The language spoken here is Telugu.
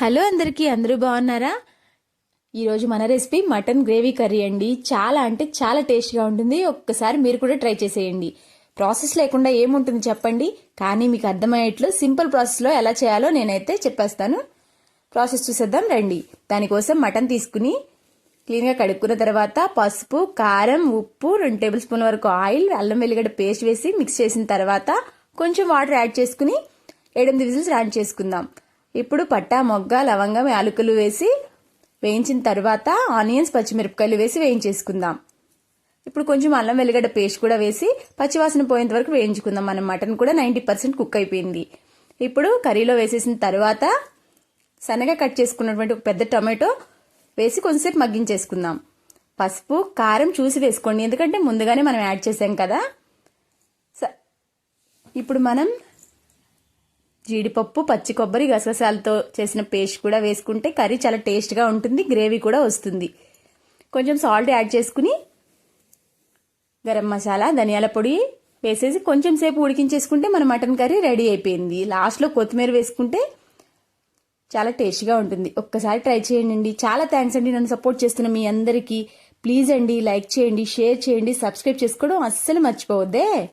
హలో అందరికీ అందరూ బాగున్నారా? ఈరోజు మన రెసిపీ మటన్ గ్రేవీ కర్రీ అండి. చాలా అంటే చాలా టేస్ట్గా ఉంటుంది. ఒక్కసారి మీరు కూడా ట్రై చేసేయండి. ప్రాసెస్ లేకుండా ఏముంటుంది చెప్పండి. కానీ మీకు అర్థమయ్యేట్లు సింపుల్ ప్రాసెస్లో ఎలా చేయాలో నేనైతే చెప్పేస్తాను. ప్రాసెస్ చూసేద్దాం రండి. దానికోసం మటన్ తీసుకుని క్లీన్గా కడుక్కున్న తర్వాత పసుపు కారం ఉప్పు రెండు టేబుల్ స్పూన్ల వరకు ఆయిల్ అల్లం వెల్లిగడ్డ పేస్ట్ వేసి మిక్స్ చేసిన తర్వాత కొంచెం వాటర్ యాడ్ చేసుకుని ఎనిమిది విజిల్స్ యాడ్ చేసుకుందాం. ఇప్పుడు పట్టా మొగ్గ లవంగం యాలకులు వేసి వేయించిన తర్వాత ఆనియన్స్ పచ్చిమిరపకాయలు వేసి వేయించేసుకుందాం. ఇప్పుడు కొంచెం అల్లం వెల్లిగడ్డ పేస్ట్ కూడా వేసి పచ్చివాసన పోయేంత వరకు వేయించుకుందాం మనం. మటన్ కూడా నైంటీ పర్సెంట్ కుక్ అయిపోయింది. ఇప్పుడు కర్రీలో వేసేసిన తర్వాత సన్నగా కట్ చేసుకున్నటువంటి ఒక పెద్ద టొమాటో వేసి కొంచెంసేపు మగ్గించేసుకుందాం. పసుపు కారం చూసి వేసుకోండి. ఎందుకంటే ముందుగానే మనం యాడ్ చేసాం కదా. స- ఇప్పుడు మనం జీడిపప్పు పచ్చి కొబ్బరి గసగసాలతో చేసిన పేస్ట్ కూడా వేసుకుంటే కర్రీ చాలా టేస్ట్గా ఉంటుంది గ్రేవీ కూడా వస్తుంది. కొంచెం సాల్ట్ యాడ్ చేసుకుని గరం మసాలా ధనియాల పొడి వేసేసి కొంచెం సేపు ఉడికించేసుకుంటే మన మటన్ కర్రీ రెడీ అయిపోయింది. లాస్ట్లో కొత్తిమీర వేసుకుంటే చాలా టేస్ట్గా ఉంటుంది. ఒక్కసారి ట్రై చేయండి. చాలా థ్యాంక్స్ అండి నన్ను సపోర్ట్ చేస్తున్న మీ అందరికీ. ప్లీజ్ అండి లైక్ చేయండి షేర్ చేయండి సబ్స్క్రైబ్ చేసుకోవడం అస్సలు మర్చిపోవద్దే.